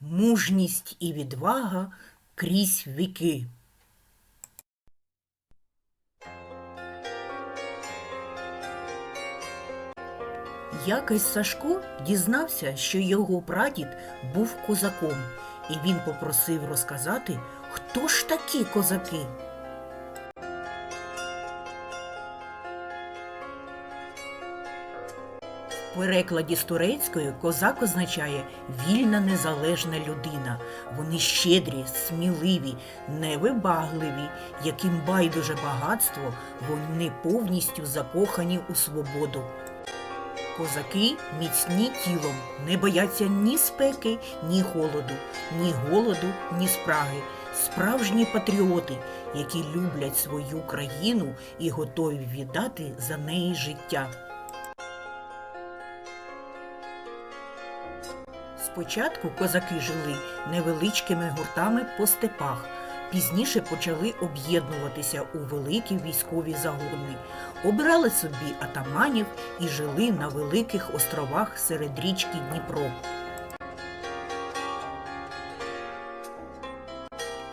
мужність і відвага крізь віки. Якось Сашко дізнався, що його прадід був козаком, і він попросив розказати, хто ж такі козаки. В перекладі з турецької козак означає вільна незалежна людина. Вони щедрі, сміливі, невибагливі, яким байдуже багатство, вони повністю закохані у свободу. Козаки міцні тілом, не бояться ні спеки, ні холоду, ні голоду, ні спраги. Справжні патріоти, які люблять свою країну і готові віддати за неї життя. Спочатку козаки жили невеличкими гуртами по степах, пізніше почали об'єднуватися у великі військові загони, обирали собі атаманів і жили на великих островах серед річки Дніпро.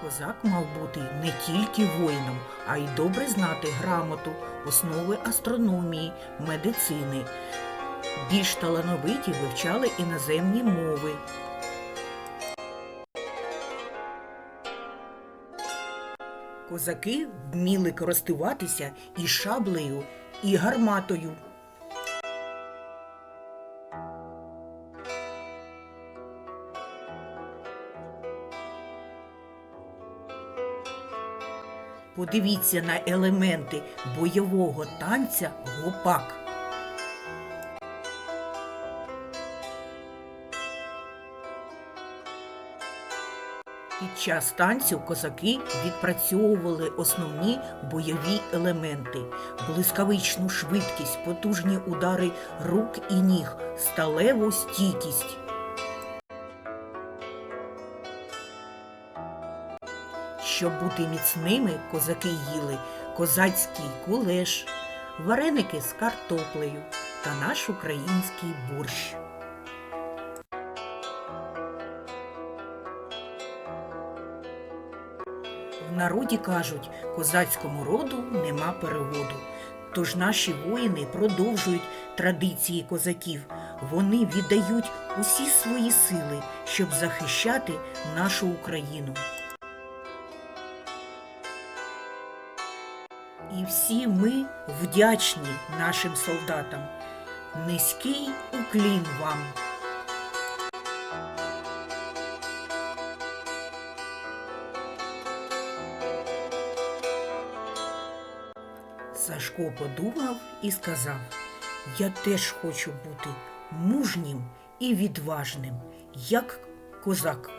Козак мав бути не тільки воїном, а й добре знати грамоту, основи астрономії, медицини. Більш талановиті вивчали іноземні мови. Козаки вміли користуватися і шаблею, і гарматою. Подивіться на елементи бойового танця гопак. Під час танцю козаки відпрацьовували основні бойові елементи, блискавичну швидкість, потужні удари рук і ніг, сталеву стійкість. Щоб бути міцними, козаки їли козацький кулеш, вареники з картоплею та наш український борщ. В народі кажуть, козацькому роду нема переводу. Тож наші воїни продовжують традиції козаків. Вони віддають усі свої сили, щоб захищати нашу Україну. І всі ми вдячні нашим солдатам. Низький уклін вам. Сашко подумав і сказав: Я теж хочу бути мужнім і відважним, як козак.